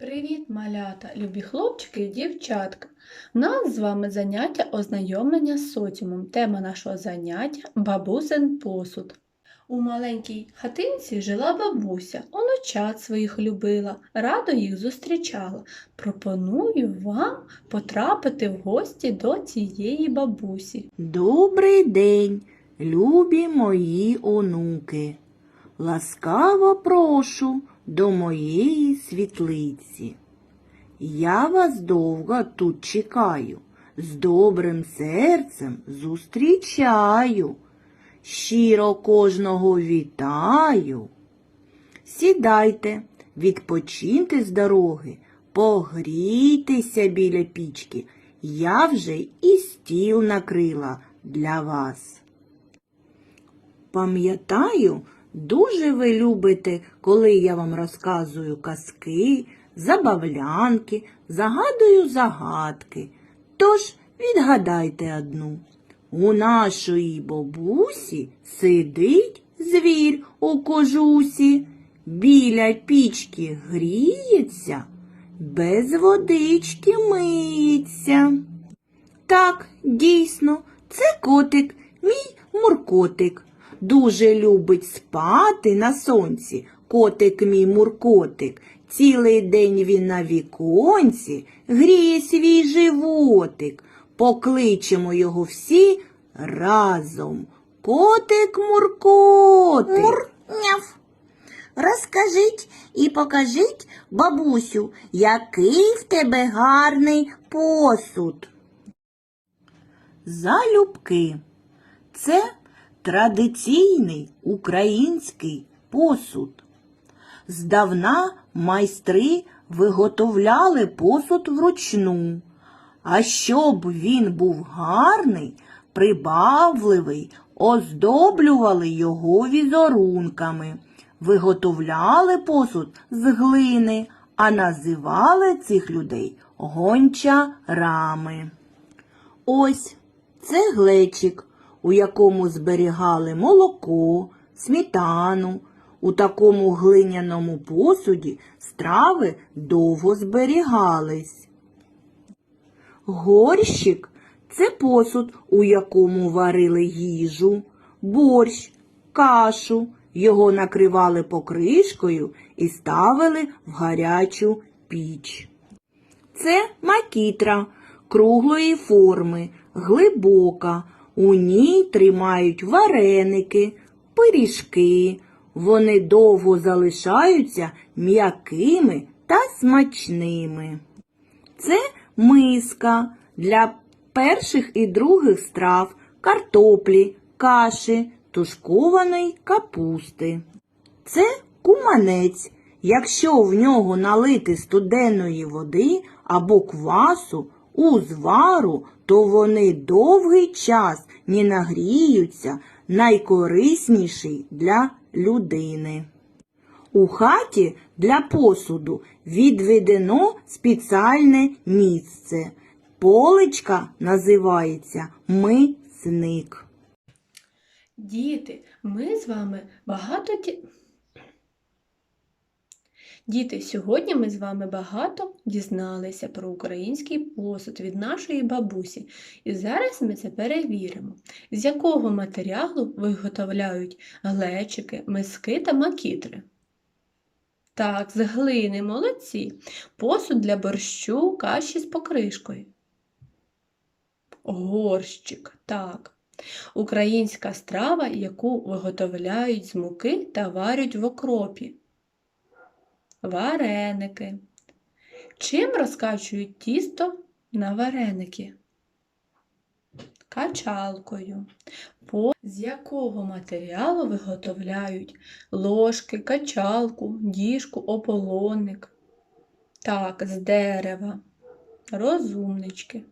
Привіт, малята, любі хлопчики і дівчатка. У нас з вами заняття ознайомлення з соціумом. Тема нашого заняття бабусин посуд. У маленькій хатинці жила бабуся, онучат своїх любила, радо їх зустрічала. Пропоную вам потрапити в гості до цієї бабусі. Добрий день, любі мої онуки. Ласкаво прошу до моєї світлиці. Я вас довго тут чекаю, з добрим серцем зустрічаю, щиро кожного вітаю. Сідайте, відпочиньте з дороги, погрійтеся біля пічки. Я вже і стіл накрила для вас. Пам'ятаю, дуже ви любите, коли я вам розказую казки, забавлянки, загадую загадки. Тож відгадайте одну. У нашої бабусі сидить звір у кожусі, біля пічки гріється, без водички миється. Так, дійсно, це котик, мій муркотик. Дуже любить спати на сонці, котик мій муркотик. Цілий день він на віконці гріє свій животик. Покличемо його всі разом. Котик муркотик. Няв. Розкажіть і покажіть, бабусю, який в тебе гарний посуд. Залюбки. Це традиційний український посуд. Здавна майстри виготовляли посуд вручну, а щоб він був гарний, прибавливий, оздоблювали його візерунками, виготовляли посуд з глини, а називали цих людей гончарами. Ось це глечик, у якому зберігали молоко, сметану. У такому глиняному посуді страви довго зберігались. Горщик це посуд, у якому варили їжу, борщ, кашу. Його накривали покришкою і ставили в гарячу піч. Це макітра круглої форми, глибока. У ній тримають вареники, пиріжки. Вони довго залишаються м'якими та смачними. Це миска для перших і других страв, картоплі, каші, тушкованої капусти. Це куманець. Якщо в нього налити студеної води або квасу у звару, то вони довгий час не нагріються, найкорисніший для людини. У хаті для посуду відведено спеціальне місце. Поличка називається мисник. Діти, ми з вами багато. Діти, сьогодні ми з вами багато дізналися про український посуд від нашої бабусі. І зараз ми це перевіримо, з якого матеріалу виготовляють глечики, миски та макітри. Так, з глини молодці. Посуд для борщу, каші з покришкою. Горщик, так. Українська страва, яку виготовляють з муки та варять в окропі. Вареники. Чим розкачують тісто на вареники? Качалкою. По... З якого матеріалу виготовляють ложки, качалку, діжку, ополонник? Так, з дерева. Розумнички.